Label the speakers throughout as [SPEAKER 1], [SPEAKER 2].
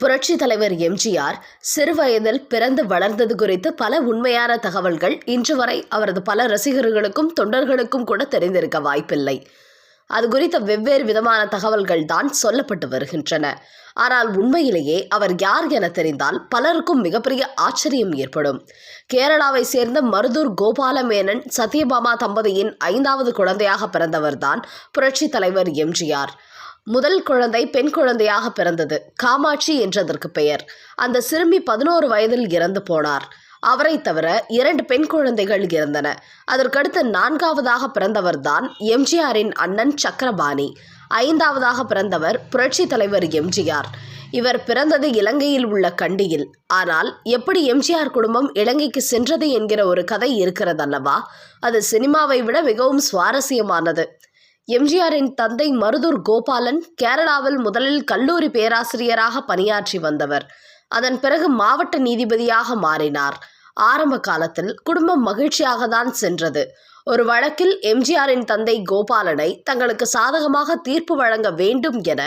[SPEAKER 1] புரட்சி தலைவர் எம்ஜிஆர் சிறுவயதில் பிறந்து வளர்ந்தது குறித்து பல உண்மையான தகவல்கள் இன்று வரை அவரது பல ரசிகர்களுக்கும் தொண்டர்களுக்கும் கூட தெரிந்திருக்க வாய்ப்பில்லை. அது குறித்த வெவ்வேறு விதமான தகவல்கள் தான் சொல்லப்பட்டு வருகின்றன. ஆனால் உண்மையிலேயே அவர் யார் என தெரிந்தால் பலருக்கும் மிகப்பெரிய ஆச்சரியம் ஏற்படும். கேரளாவை சேர்ந்த மருதூர் கோபாலமேனன் சத்யபாமா தம்பதியின் ஐந்தாவது குழந்தையாக பிறந்தவர்தான் புரட்சி தலைவர் எம்ஜிஆர். முதல் குழந்தை பெண் குழந்தையாக பிறந்தது. காமாட்சி என்றதற்கு பெயர். அந்த சிறுமி பதினோரு வயதில் இறந்து போனார். அவரை தவிர இரண்டு பெண் குழந்தைகள் இருந்தன. அதற்கடுத்து நான்காவதாக பிறந்தவர்தான் எம்ஜிஆரின் அண்ணன் சக்கரபாணி. ஐந்தாவதாக பிறந்தவர் புரட்சி தலைவர் எம்ஜிஆர். இவர் பிறந்தது இலங்கையில் உள்ள கண்டியில். ஆனால் எப்படி எம்ஜிஆர் குடும்பம் இலங்கைக்கு சென்றது என்கிற ஒரு கதை இருக்கிறதல்லவா? அது சினிமாவை விட மிகவும் சுவாரஸ்யமானது. எம்ஜிஆரின் தந்தை மருதூர் கோபாலன் கேரளாவில் முதலில் கல்லூரி பேராசிரியராக பணியாற்றி வந்தவர். அதன் பிறகு மாவட்ட நீதிபதியாக மாறினார். ஆரம்ப காலத்தில் குடும்பம் மகிழ்ச்சியாக தான் சென்றது. ஒரு வழக்கில் எம்ஜிஆரின் தந்தை கோபாலனை தங்களுக்கு சாதகமாக தீர்ப்பு வழங்க வேண்டும் என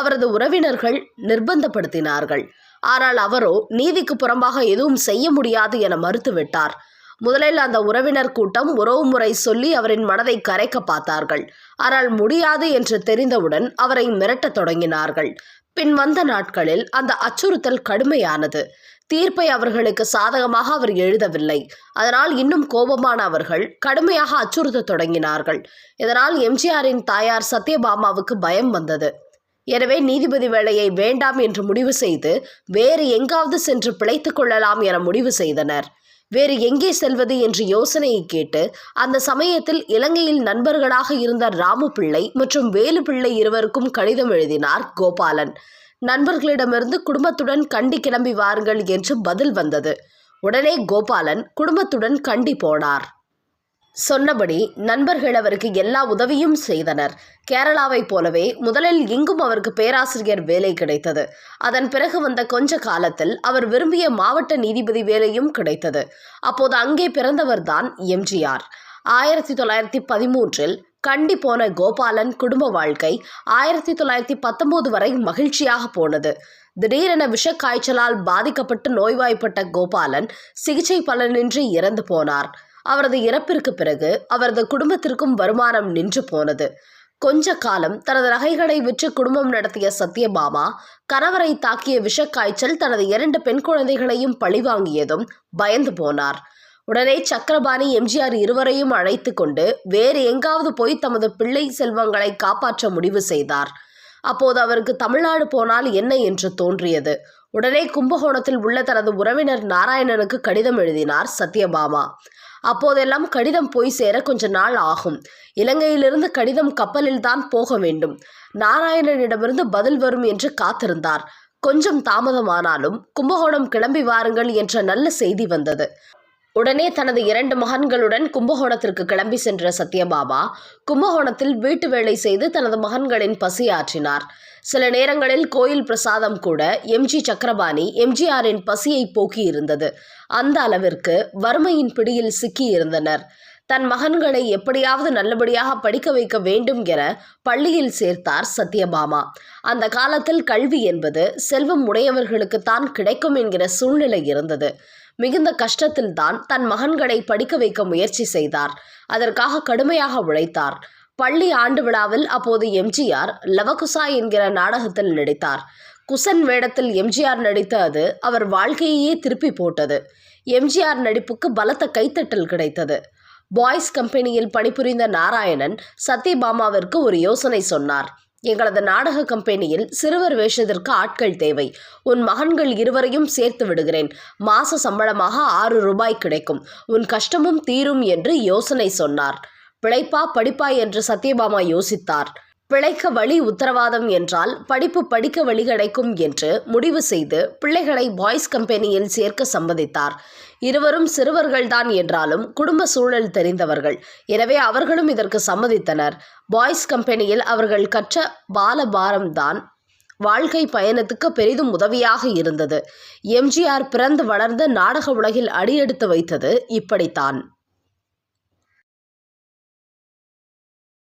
[SPEAKER 1] அவரது உறவினர்கள் நிர்பந்தப்படுத்தினார்கள். ஆனால் அவரோ நீதிக்கு புறம்பாக எதுவும் செய்ய முடியாது என மறுத்துவிட்டார். முதலில் அந்த உறவினர் கூட்டம் உறவுமுறை சொல்லி அவரின் மனதை கரைக்க பார்த்தார்கள். ஆனால் முடியாது என்று தெரிந்தவுடன் அவரை மிரட்டத் தொடங்கினார்கள். பின் வந்த நாட்களில் அந்த அச்சுறுத்தல் கடுமையானது. தீர்ப்பை அவர்களுக்கு சாதகமாக அவர் எழுதவில்லை. அதனால் இன்னும் கோபமான அவர்கள் கடுமையாக அச்சுறுத்தத் தொடங்கினார்கள். இதனால் எம்ஜிஆரின் தாயார் சத்யபாமாவுக்கு பயம் வந்தது. எனவே நீதிபதி வேலையை வேண்டாம் என்று முடிவு செய்து வேறு எங்காவது சென்று பிழைத்துக் கொள்ளலாம் என முடிவு செய்தனர். வேறு எங்கே செல்வது என்று யோசனையை கேட்டு அந்த சமயத்தில் இலங்கையில் நண்பர்களாக இருந்த ராமு பிள்ளை மற்றும் வேலு பிள்ளை இருவருக்கும் கடிதம் எழுதினார் கோபாலன். நண்பர்களிடமிருந்து குடும்பத்துடன் கண்டி கிளம்பி வாருங்கள் என்று பதில் வந்தது. உடனே கோபாலன் குடும்பத்துடன் கண்டி போனார். சொன்னபடி நண்பர்கள் அவருக்கு எல்லா உதவியும் செய்தனர். கேரளாவைப் போலவே முதலில் இங்கும் அவருக்கு பேராசிரியர் வேலை கிடைத்தது. அதன் பிறகு வந்த கொஞ்ச காலத்தில் அவர் விரும்பிய மாவட்ட நீதிபதி வேலையும் கிடைத்தது. அப்போது அங்கே பிறந்தவர்தான் எம்ஜிஆர். ஆயிரத்தி தொள்ளாயிரத்தி பதிமூன்றில் கண்டி போன கோபாலன் குடும்ப வாழ்க்கை ஆயிரத்தி தொள்ளாயிரத்தி பத்தொன்பது வரை மகிழ்ச்சியாக போனது. திடீரென விஷக்காய்ச்சலால் பாதிக்கப்பட்டு நோய்வாய்ப்பட்ட கோபாலன் சிகிச்சை பலனின்றி இறந்து போனார். அவரது இறப்பிற்கு பிறகு அவரது குடும்பத்திற்கும் வருமானம் நின்று போனது. கொஞ்ச காலம் தனது நகைகளை விற்று குடும்பம் நடத்திய சத்யபாமா கணவரை தாக்கிய விஷக்காய்ச்சல் தனது இரண்டு பெண் குழந்தைகளையும் பழிவாங்கியதும் பயந்து போனார். உடனே சக்கரபாணி எம்ஜிஆர் இருவரையும் அழைத்து கொண்டு வேறு எங்காவது போய் தமது பிள்ளை செல்வங்களை காப்பாற்ற முடிவு செய்தார். அப்போது அவருக்கு தமிழ்நாடு போனால் என்ன என்று தோன்றியது. உடனே கும்பகோணத்தில் உள்ள தனது உறவினர் நாராயணனுக்கு கடிதம் எழுதினார் சத்யபாமா. அப்போதெல்லாம் கடிதம் போய் சேர கொஞ்ச நாள் ஆகும். இலங்கையிலிருந்து கடிதம் கப்பலில் தான் போக வேண்டும். நாராயணனிடமிருந்து பதில் வரும் என்று காத்திருந்தார். கொஞ்சம் தாமதமானாலும் கும்பகோணம் கிளம்பி வாருங்கள் என்ற நல்ல செய்தி வந்தது. உடனே தனது இரண்டு மகன்களுடன் கும்பகோணத்திற்கு கிளம்பி சென்ற சத்யபாமா கும்பகோணத்தில் வீட்டு வேலை செய்து தனது மகன்களின் பசியாற்றினார். சில நேரங்களில் கோயில் பிரசாதம் கூட எம்ஜி சக்கரபாணி எம்ஜிஆரின் பசியை போக்கி இருந்தது. அந்த அளவிற்கு வறுமையின் பிடியில் சிக்கி இருந்தனர். தன் மகன்களை எப்படியாவது நல்லபடியாக படிக்க வைக்க வேண்டும் என பள்ளியில் சேர்த்தார் சத்யபாமா. அந்த காலத்தில் கல்வி என்பது செல்வம் உடையவர்களுக்குத்தான் கிடைக்கும் என்கிற சூழ்நிலை இருந்தது. மிகுந்த கஷ்டத்தில்தான் தன் மகன்களை படிக்க வைக்க முயற்சி செய்தார். அதற்காக கடுமையாக உழைத்தார். பள்ளி ஆண்டு விழாவில் அப்போது எம்ஜிஆர் லவகுசா என்கிற நாடகத்தில் நடித்தார். குசன் வேடத்தில் எம்ஜிஆர் நடித்த அது அவர் வாழ்க்கையையே திருப்பி போட்டது. எம்ஜிஆர் நடிப்புக்கு பலத்த கைத்தட்டல் கிடைத்தது. பாய்ஸ் கம்பெனியில் பணிபுரிந்த நாராயணன் சத்யபாமாவிற்கு ஒரு யோசனை சொன்னார். எங்களது நாடக கம்பெனியில் சிறுவர் வேஷத்திற்கு ஆட்கள் தேவை. உன் மகன்கள் இருவரையும் சேர்த்து விடுகிறேன். மாச சம்பளமாக ஆறு ரூபாய் கிடைக்கும். உன் கஷ்டமும் தீரும் என்று யோசனை சொன்னார். பிழைப்பா படிப்பா என்று சத்யபாமா யோசித்தார். பிழைக்க வழி உத்தரவாதம் என்றால் படிப்பு படிக்க வழி கிடைக்கும் என்று முடிவு செய்து பிள்ளைகளை பாய்ஸ் கம்பெனியில் சேர்க்க சம்மதித்தார். இருவரும் சிறுவர்கள்தான் என்றாலும் குடும்ப சூழல் தெரிந்தவர்கள். எனவே அவர்களும் இதற்கு சம்மதித்தனர். பாய்ஸ் கம்பெனியில் அவர்கள் கற்ற பாலபாரம்தான் வாழ்க்கை பயணத்துக்கு பெரிதும் உதவியாக இருந்தது. எம்ஜிஆர் பிறந்து வளர்ந்து நாடக உலகில் அடியெடுத்து வைத்தது இப்படித்தான்.